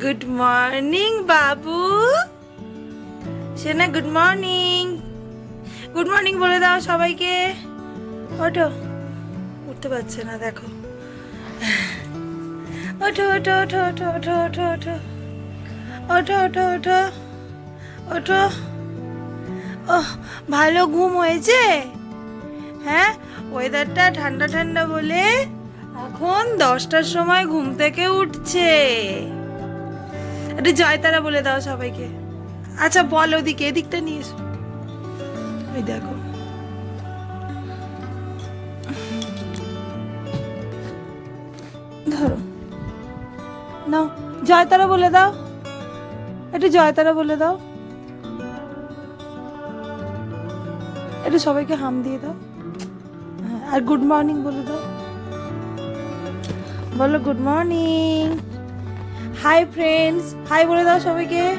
Good morning বাবু সেনা good morning good morning বলে দাও সবাইকে। ওঠো। উঠতে পারছে না, দেখো। ওঠো ওঠো ওঠো ওঠো ওঠো ওঠো ওঠো। ওঠো ওঠো ওঠো। ওঠো। ও ভালো ঘুম হয়েছে? হ্যাঁ ওয়েদারটা ঠান্ডা ঠান্ডা বলে এখন দশটার সময় ঘুম থেকে উঠছে। একটু জয়তারা বলে দাও সবাইকে। আচ্ছা বল ওদিকে, এদিকটা নিয়ে এসো। ওই দেখো। ধরো। নাও, জয়তারা বলে দাও। একটু জয়তারা বলে দাও। একটু সবাইকে হাম দিয়ে দাও। হ্যাঁ আর গুড মর্নিং বলে দাও। বলো, good morning. Hi friends hi বলে দাও সবাইকে।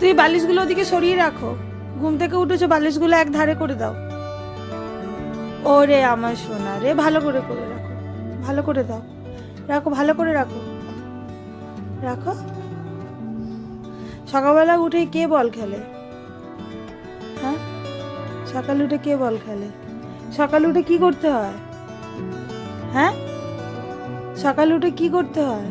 তুই বালিশগুলো ওদিকে সরিয়ে রাখো। ঘুম থেকে উঠেছো, বালিশগুলো এক ধারে করে দাও। ওরে আমার সোনা রে, ভালো করে করে রাখো। ভালো করে দাও। রাখো, ভালো করে রাখো। রাখো। সকালবেলা উঠে কে বল খেলে? হ্যাঁ? সকালে উঠে কে বল খেলে? সকালে উঠে কি করতে হয়? হ্যাঁ? সকালে উঠে কি করতে হয়?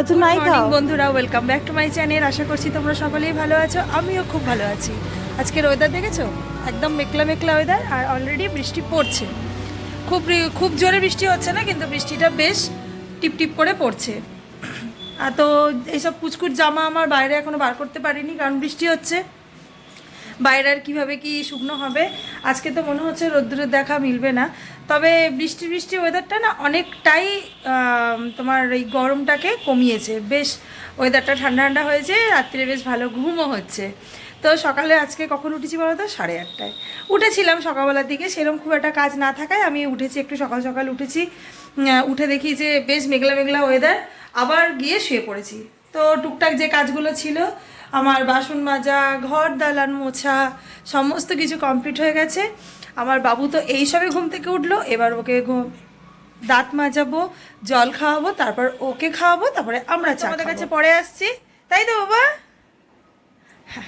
এত নাই খাও। বন্ধুরা welcome back to my channel আশা করছি তোমরা সকলেই ভালো আছো আমিও খুব ভালো আছি। আজকের ওয়েদার দেখেছ? একদম মেঘলা মেঘলা ওয়েদার আর অলরেডি বৃষ্টি পড়ছে। খুব খুব জোরে বৃষ্টি হচ্ছে না কিন্তু বৃষ্টিটা বেশ টিপ টিপ করে পড়ছে। আর তো এইসব কুচকুচ জামা আমার বাইরে এখনও বার করতে পারিনি কারণ বৃষ্টি হচ্ছে। বাইরে আর কীভাবে কি শুকনো হবে? আজকে তো মনে হচ্ছে রোদ্দুরের দেখা মিলবে না। তবে বৃষ্টি বৃষ্টি ওয়েদারটা না অনেকটাই তোমার এই গরমটাকে কমিয়েছে। বেশ ওয়েদারটা ঠান্ডা ঠান্ডা হয়েছে রাত্রে বেশ ভালো ঘুমও হচ্ছে। তো সকালে আজকে কখন উঠেছি বলো তো? সাড়ে আটটায়। উঠেছিলাম সকালবেলার দিকে সেরকম খুব একটা কাজ না থাকায় আমি উঠেছি, একটু সকাল সকাল উঠেছি। উঠে দেখি যে বেশ মেঘলা মেঘলা ওয়েদার আবার গিয়ে শুয়ে পড়েছি। তো টুকটাক যে কাজগুলো ছিল আমার বাসন মাজা ঘর দালান মোছা সমস্ত কিছু কমপ্লিট হয়ে গেছে। আমার বাবু তো এই সবে ঘুম থেকে উঠল এবার ওকে ঘুম- দাঁত মাজাবো জল খাওয়াবো তারপর ওকে খাওয়াবো তারপরে আমরা চা আমাদের কাছে পরে আসছি। তাই তো বাবা? হ্যাঁ,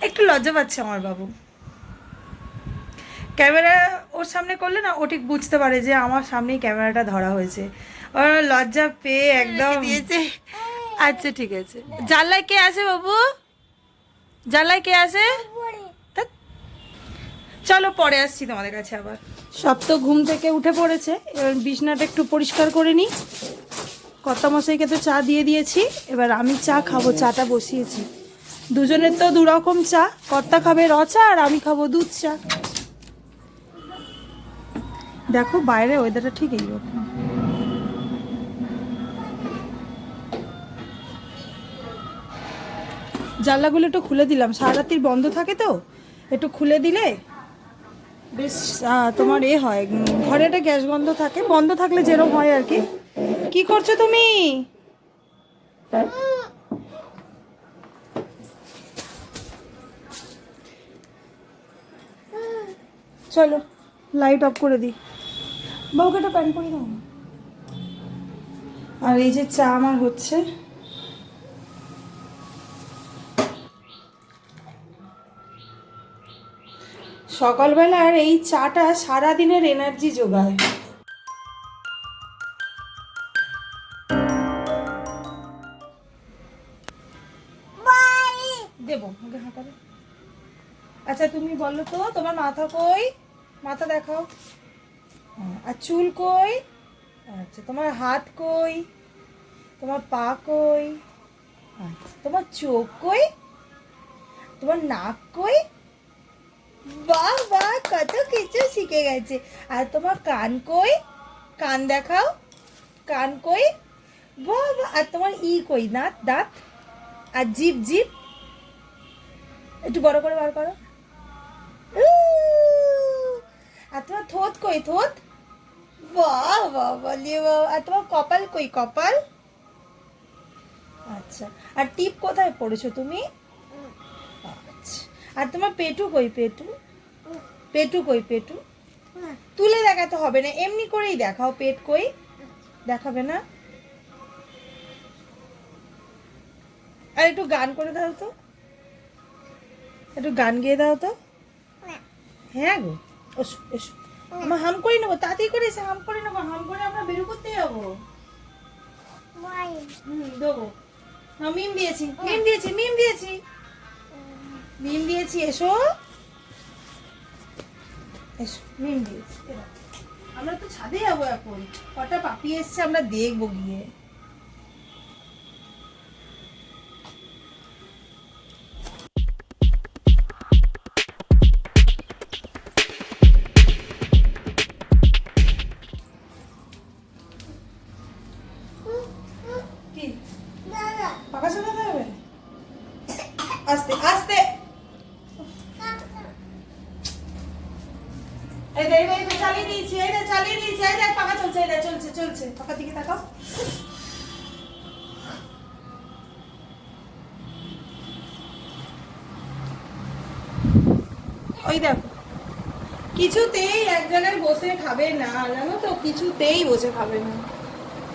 একটু লজ্জা পাচ্ছে আমার বাবু। ক্যামেরা ওর সামনে করলে না ও ঠিক বুঝতে পারে যে আমার সামনেই ক্যামেরাটা ধরা হয়েছে। ওর লজ্জা পেয়ে একদম দিয়েছে। আচ্ছা ঠিক আছে। জানলায় কে আছে বাবু? জানলায় কে আছে? চলো, পরে আসছি তোমাদের কাছে আবার। সব তো ঘুম থেকে উঠে পড়েছে, এবার বিছনাটা একটু পরিষ্কার করে নিই। কর্তা মশাইকে তো চা দিয়ে দিয়েছি, এবার আমি চা খাব, চাটা বসিয়েছি। দুজনের তো দু রকম চা, কর্তা খাবে র চা আর আমি খাব দুধ চা। দেখো, বাইরে ওয়েদারটা ঠিক এইরকম। জানলাগুলো একটু খুলে দিলাম। সারা রাত্রির বন্ধ থাকে তো? একটু খুলে দিলে বেশ তোমার এ হয়। ঘরে একটা গ্যাস বন্ধ থাকে। বন্ধ থাকলে যেরকম হয় আর কি। কি করছ তুমি? চলো লাইট অফ করে দিই। বাবুকে একটা প্যান্ট পরে দাও। আর এই যে চা আমার হচ্ছে। সকালবেলার এই চাটা সারা দিনের এনার্জি যোগায় দেবো আগে হাঁটাবে। আচ্ছা তুমি বলো তো তোমার মাথা কই? মাথা দেখাও। হ্যাঁ, আর চুল কই? আচ্ছা তোমার হাত কই? তোমার পা কই? আচ্ছা তোমার চোখ কই? তোমার নাক কই? বাহ বাহ, কত কিছু শিখে গেছে। আর তোমার কান কই? কান দেখাও। কান কই? বাহ আর তোমার ই কই? দাঁত দাঁত? আর জিভ জিভ? একটু বড় করে বার করো। আর তোমার থোত কই? থোত? বাহ বাহ বলে বাহ আর তোমার কপাল কই? কপাল? আচ্ছা আর টিপ কোথায় পড়েছো তুমি? আর তোমার পেটু কই পেটু? পেটু কই পেটু? তুলে দেখাতে হবে না এমনি করেই দেখাও পেট কই। দেখাবে না? আর একটু গান করে দাও তো। একটু গান গেয়ে দাও তো। হ্যাঁ গো এসো এসো। আমরা হাম করে নেব তাতেই করে এসে হাম করে নেব হাম করে আমরা বেরো করতে যাব। হুম দেবো। হ্যাঁ মিম দিয়েছি মিম দিয়েছি মিম দিয়েছি। মিম দিয়েছি, এসো। এসো মিম দিয়েছি। আমরা তো ছাদে যাব এখন। কটা পাপি এসছে, আমরা দেখব গিয়ে। ওই দেখো। কিছুতেই এক জায়গায় বসে খাবে না, জানো তো? কিছুতেই বসে খাবে না।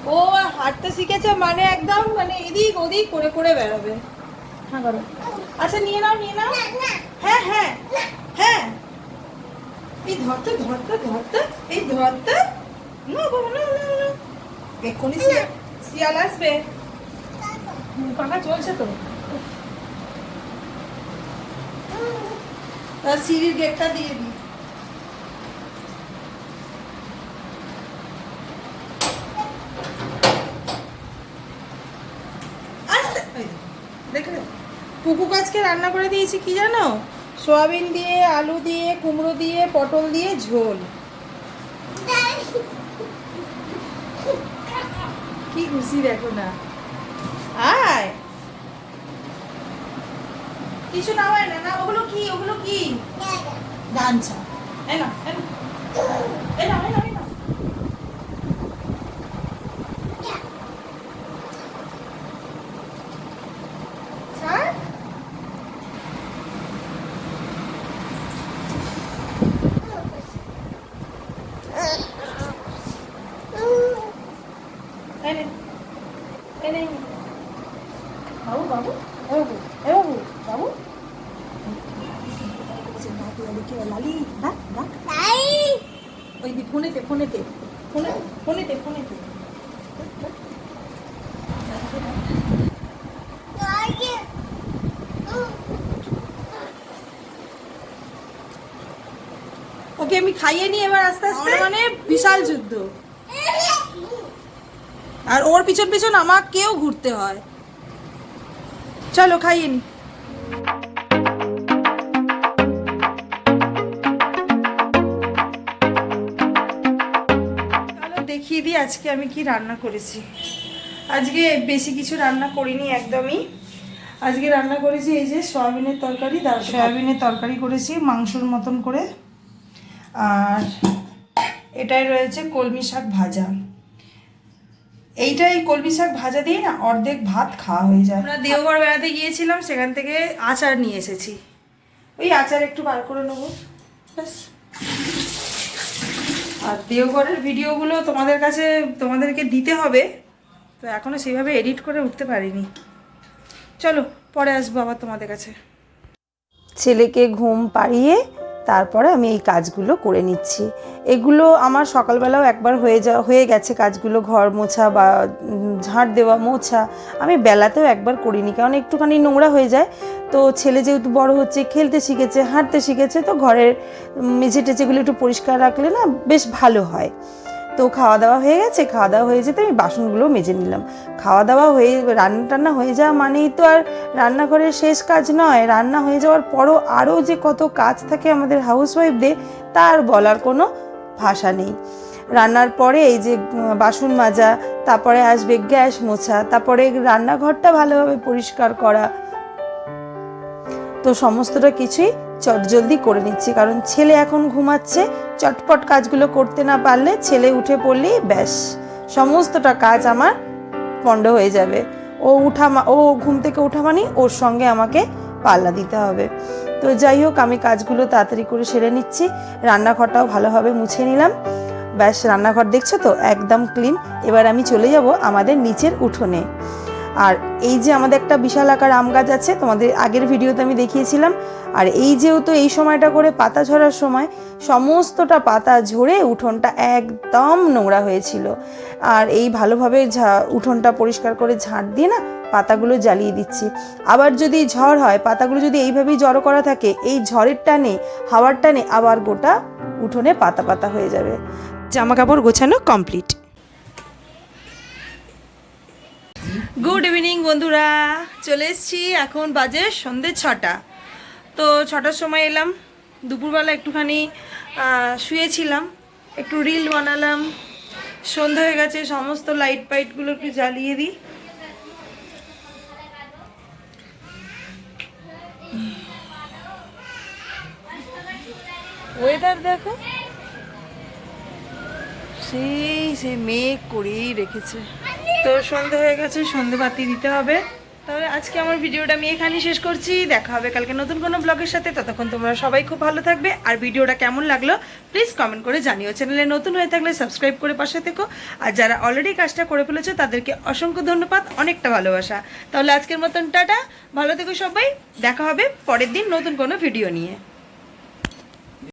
ও হাঁটতে শিখেছে মানে একদম মানে এদিক ওদিক করে করে বেড়াবে। হ্যাঁ করো। আচ্ছা নিয়ে নাও নিয়ে নাও। হ্যাঁ হ্যাঁ হ্যাঁ। এই ধরতে ধরতে ধরতে, এই ধরতে। না বাবা না না না। এক্ষুনি শিয়া- শিয়াল আসবে। পাখা চলছে তো। তার সিঁড়ির গেটটা দিয়ে দিই। দেখলে কুকু আজকে রান্না করে দিয়েছি কি জানো? সোয়াবিন দিয়ে, আলু দিয়ে, কুমড়ো দিয়ে, পটল দিয়ে, ঝোল। কি খুশি দেখো না। আয়। কিছু না হয় না না ওগুলো কি ওগুলো কি? গাঞ্ছা এই না এই না এই না এই না এই না ছাড় এই নে। এই নে। বাবু বাবু এ বাবু। ওকে আমি খাইয়ে নিই এবার আস্তে আস্তে। মানে বিশাল যুদ্ধ। আর ওর পিছন পিছন আমাকেও ঘুরতে হয়। চলো খাইয়ে নি। দেখিয়ে দিই আজকে আমি কি রান্না করেছি। আজকে বেশি কিছু রান্না করিনি একদমই। আজকে রান্না করেছি এই যে সয়াবিনের তরকারি সয়াবিনের তরকারি করেছি মাংসর মতন করে। আর এটাই রয়েছে কলমি শাক ভাজা। এইটা এই কলমি শাক ভাজা দিয়ে না অর্ধেক ভাত খাওয়া হয়ে যায়। আমরা দেওঘর বেড়াতে গিয়েছিলাম সেখান থেকে আচার নিয়ে এসেছি। ওই আচার একটু বার করে নেব। ব্যাস। আর দেওঘরের ভিডিওগুলো তোমাদের কাছে তোমাদেরকে দিতে হবে। তো এখনও সেইভাবে এডিট করে উঠতে পারিনি। চলো পরে আসব আবার তোমাদের কাছে। ছেলেকে ঘুম পাড়িয়ে তারপরে আমি এই কাজগুলো করে নিচ্ছি। এগুলো আমার সকালবেলাও একবার হয়ে যা হয়ে গেছে কাজগুলো, ঘর মোছা বা ঝাঁট দেওয়া, মোছা। আমি বেলাতেও একবার করিনি, কারণ একটুখানি নোংরা হয়ে যায়। তো ছেলে যেহেতু বড় হচ্ছে, খেলতে শিখেছে, হাঁটতে শিখেছে, তো ঘরের মেঝে টেচেগুলো একটু পরিষ্কার রাখলে না বেশ ভালো হয়। তো খাওয়া দাওয়া হয়ে গেছে খাওয়া দাওয়া হয়ে যেতে আমি বাসনগুলো মেজে নিলাম। খাওয়া দাওয়া হয়ে রান্না টান্না হয়ে যাওয়া মানেই তো আর রান্নাঘরের শেষ কাজ নয়। রান্না হয়ে যাওয়ার পরও আরও যে কত কাজ থাকে আমাদের হাউস হাউসওয়াইফদের, তার বলার কোনো ভাষা নেই। রান্নার পরে এই যে বাসন মাজা, তারপরে আসবে গ্যাস মোছা, তারপরে রান্নাঘরটা ভালোভাবে পরিষ্কার করা তো সমস্তটা কিছুই চটজলদি করে নিচ্ছি, কারণ ছেলে এখন ঘুমাচ্ছে, চটপট কাজগুলো করতে না পারলে ছেলে উঠে পড়লেই ব্যাস, সমস্তটা কাজ আমার পণ্ড হয়ে যাবে। ও উঠা ও ঘুম থেকে ওঠা মানেই ওর সঙ্গে আমাকে পাল্লা দিতে হবে। তো যাই হোক, আমি কাজগুলো তাড়াতাড়ি করে সেরে নিচ্ছি, রান্নাঘরটাও ভালোভাবে মুছে নিলাম। ব্যাস, রান্নাঘর দেখছ তো? একদম ক্লিন এবার আমি চলে যাব আমাদের নিচের উঠোনে। আর এই যে আমাদের একটা বিশাল আকার আম গাছ আছে, তোমাদের আগের ভিডিওতে আমি দেখিয়েছিলাম, আর এই যেহেতু এই সময়টা করে পাতা ঝরার সময়, সমস্তটা পাতা ঝরে উঠোনটা একদম নোংরা হয়েছিল। আর এই ভালোভাবে ঝা, উঠোনটা পরিষ্কার করে ঝাঁট দিয়ে না পাতাগুলো জ্বালিয়ে দিচ্ছি। আবার যদি ঝড় হয়, পাতাগুলো যদি এইভাবেই জড়ো করা থাকে, এই ঝড়ের টানে, হাওয়ার টানে আবার গোটা উঠোনে পাতা পাতা হয়ে যাবে। জামা কাপড় গোছানো কমপ্লিট। গুড ইভিনিং বন্ধুরা। চলে এসেছি এখন বাজে সন্ধে ছটা। তো ছটার সময় এলাম, দুপুরবেলা একটুখানি শুয়েছিলাম, একটু রিল বানালাম। সন্ধে হয়ে গেছে, সমস্ত লাইট ফাইটগুলো একটু জ্বালিয়ে দিই। ওয়েদার দেখো। সেই সে মেঘ করেই রেখেছে। তো সন্ধে হয়ে গেছে, সন্ধে বাতি দিতে হবে। তাহলে আজকে আমার ভিডিওটা আমি এখানেই শেষ করছি। দেখা হবে কালকে নতুন কোনো ব্লগের সাথে। ততক্ষণ তোমরা সবাই খুব ভালো থাকবে। আর ভিডিওটা কেমন লাগল প্লিজ কমেন্ট করে জানিও। চ্যানেলে নতুন হয়ে থাকলে সাবস্ক্রাইব করে পাশে থেকো। আর যারা অলরেডি কাজটা করে ফেলেছো, তাদেরকে অসংখ্য ধন্যবাদ, অনেকটা ভালোবাসা। তাহলে আজকের মতন টাটা। ভালো থেকো সবাই। দেখা হবে পরের দিন নতুন কোনো ভিডিও নিয়ে।